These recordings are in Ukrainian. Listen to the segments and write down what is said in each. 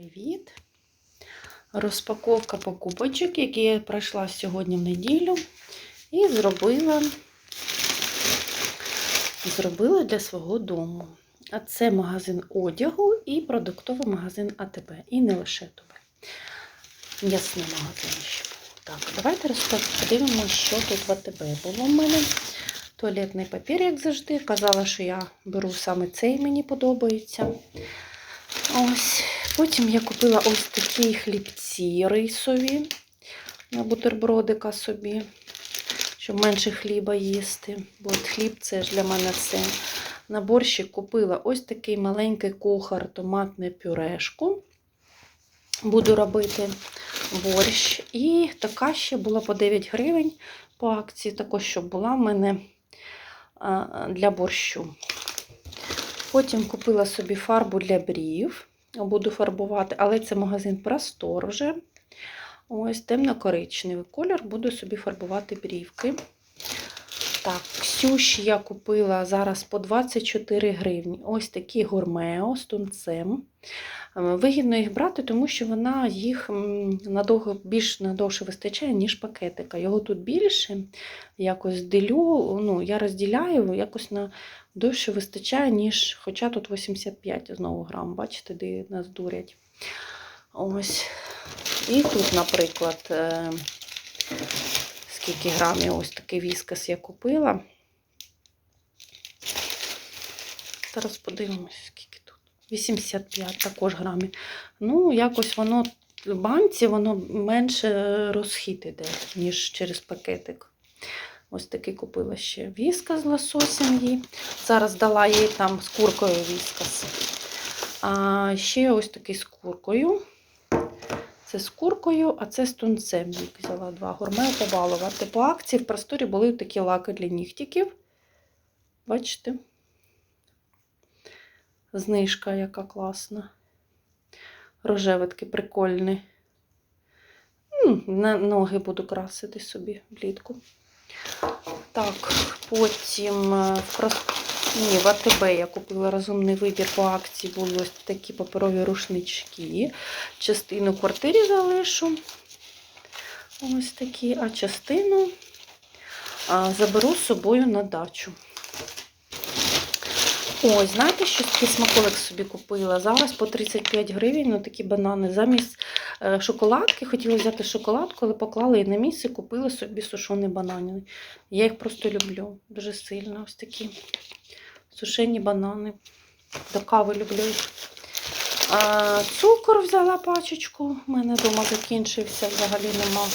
Привіт! Розпаковка покупочок, які я пройшла сьогодні в неділю і зробила, зробила для свого дому. А це магазин одягу і продуктовий магазин АТБ. І не лише АТБ. М'ясний магазин ще був. Так, давайте подивимося, що тут в АТБ було в мене. Туалетний папір, як завжди. Казала, що я беру саме цей, мені подобається. Ось. Потім я купила ось такі хлібці рисові на бутербродика собі, щоб менше хліба їсти. Бо от хліб це ж для мене все. На борщик купила ось такий маленький кухар томатне пюрешку. Буду робити борщ. І така ще була по 9 гривень по акції, також щоб була в мене для борщу. Потім купила собі фарбу для брів. Буду фарбувати, але це магазин Простор вже. Ось темно-коричневий колір, буду собі фарбувати брівки. Так, Ксюші я купила зараз по 24 гривні. Ось такі гурмео з тунцем. Вигідно їх брати, тому що вона їх надовго, більш надовше вистачає, ніж пакетика. Його тут більше. Якось делю, ну, я розділяю, якось на довше вистачає, ніж, хоча тут 85 знову грам, бачите, де нас дурять. Ось. І тут, наприклад, е, скільки грамів ось такий віскас я купила. Зараз подивимося, скільки тут. 85 також грамів. Ну, якось воно в банці воно менше розхід іде, ніж через пакетик. Ось такий купила ще віскас з лососем їй. Зараз дала їй там з куркою віскас. А ще ось такий з куркою. Це з куркою, а це з тунцем. Їй взяла два гурме побалувати. По акції в просторі були такі лаки для нігтиків. Бачите? Знижка яка класна. Рожевий такий прикольний. На ноги буду красити собі влітку. Так, потім е, в прос... Ні, в АТБ я купила розумний вибір по акції. Були ось такі паперові рушнички. Частину квартирі залишу. Ось такі, а частину заберу з собою на дачу. Ось, знаєте, що такий смаколик собі купила? Зараз по 35 гривень ну, такі банани. Замість е, шоколадки хотіла взяти шоколадку, але поклала її на місце і купила собі сушені банани. Я їх просто люблю дуже сильно. Ось такі сушені банани. До кави люблю. А, цукор взяла пачечку. У мене вдома закінчився, взагалі нема.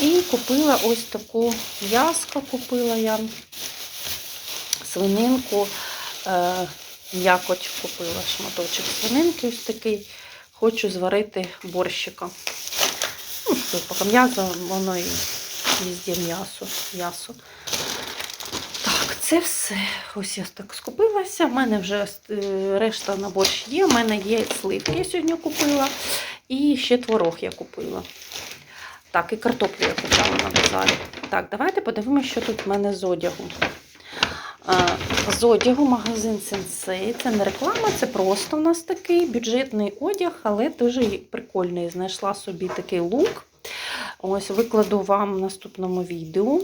І купила ось таку м'яско купила я. Свининку. Е, Якоть купила шматочок свининки, ось такий. Хочу зварити борщика. Ну, поки м'ясо, воно і везде м'ясо. м'ясо. Це все. Ось я так скупилася. У мене вже е, решта на борщ є. У мене є сливки, я сьогодні купила. І ще творог я купила. Так, і картоплю я купила на базарі. Так, давайте подивимося, що тут в мене з одягу. З одягу магазин Сенсей. Це не реклама, це просто у нас такий бюджетний одяг, але дуже прикольний. Знайшла собі такий лук. Ось викладу вам в наступному відео.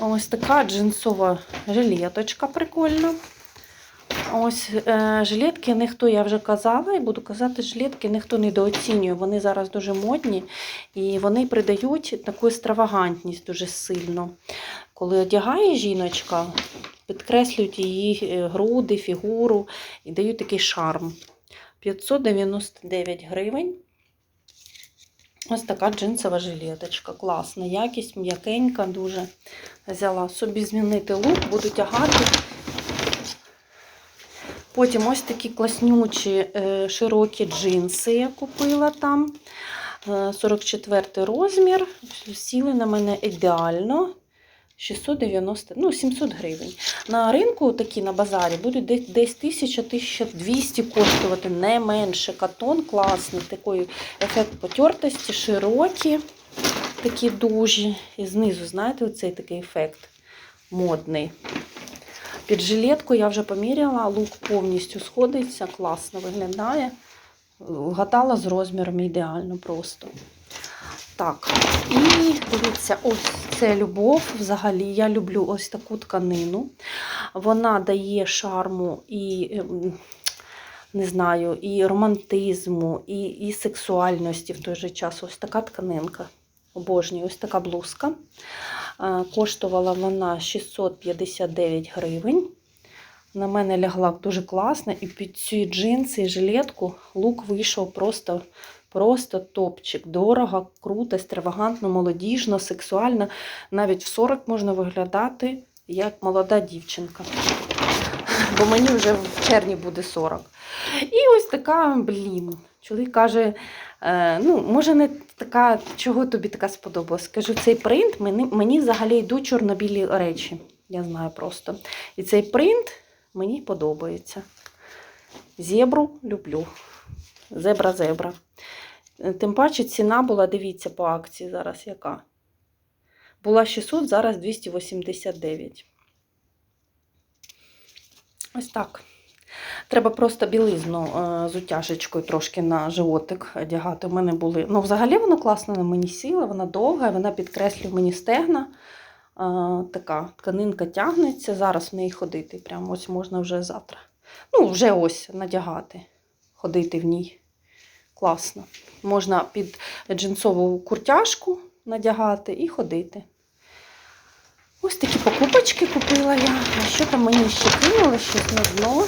Ось така джинсова жилеточка прикольна. Ось е, жилетки ніхто, я вже казала, і буду казати, жилетки ніхто недооцінює. Вони зараз дуже модні і вони придають таку екстравагантність дуже сильно. Коли одягає жіночка, підкреслюють її е, груди, фігуру і дають такий шарм. 599 гривень. Ось така джинсова жилеточка. Класна, якість, м'якенька, дуже взяла собі змінити лук, буду тягати. Потім ось такі класнючі е, широкі джинси я купила там. Е, 44 розмір. Сіли на мене ідеально. 690, ну 700 гривень. На ринку такі на базарі будуть десь, десь 1000-1200 коштувати, не менше. Катон класний, такий ефект потертості, широкі, такі дужі. І знизу, знаєте, оцей такий ефект модний. Під жилетку я вже поміряла, лук повністю сходиться, класно виглядає. Вгадала з розміром ідеально просто. Так, і дивіться, ось це любов. Взагалі, я люблю ось таку тканину. Вона дає шарму і, ем, не знаю, і романтизму, і, і сексуальності в той же час. Ось така тканинка. Обожнюю, ось така блузка. Е, Коштувала вона 659 гривень. На мене лягла дуже класно, і під ці джинси і жилетку лук вийшов просто, просто топчик. Дорого, круто, екстравагантно, молодіжно, сексуально. Навіть в 40 можна виглядати як молода дівчинка. Бо мені вже в червні буде 40. І ось така, блін. Чоловік каже: е, ну, може, не така, чого тобі така сподобалась? Кажу, цей принт мені, мені взагалі йдуть чорно-білі речі. Я знаю просто. І цей принт мені подобається. Зебру люблю. Зебра-зебра. Е, Тим паче ціна була, дивіться, по акції зараз яка. Була 600, зараз 289. Ось так. Треба просто білизну е, з утяжечкою трошки на животик одягати. У мене були. Ну, взагалі воно класно на мені сіла, вона довга, вона підкреслює мені стегна. Така тканинка тягнеться. Зараз в неї ходити. Прямо ось можна вже завтра. Ну, вже ось надягати, ходити в ній. Класно. Можна під джинсову куртяжку надягати і ходити. Ось такі покупочки купила я. А що там мені ще кинули? Щось на дно.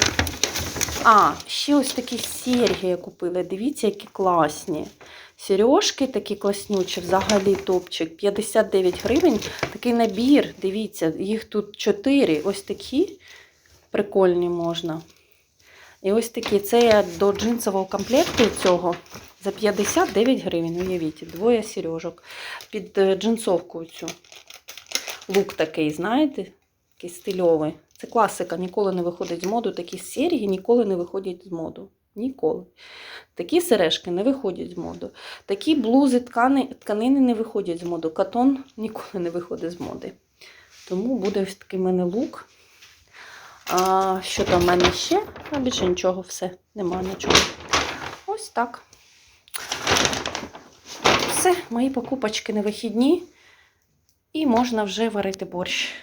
А, ще ось такі серьги я купила. Дивіться, які класні. Сережки такі класнючі, взагалі топчик. 59 гривень. Такий набір, дивіться, їх тут 4. Ось такі прикольні можна. І ось такі. Це я до джинсового комплекту цього за 59 гривень. Уявіть, двоє сережок. Під е, джинсовку цю. Лук такий, знаєте, такий стильовий. Це класика, ніколи не виходить з моду. Такі серії ніколи не виходять з моду. Ніколи. Такі сережки не виходять з моду. Такі блузи, ткани, тканини не виходять з моду. Катон ніколи не виходить з моди. Тому буде ось такий в мене лук. А, що там в мене ще? А більше нічого, все, нема нічого. Ось так. Все, мої покупочки на вихідні. І можна вже варити борщ.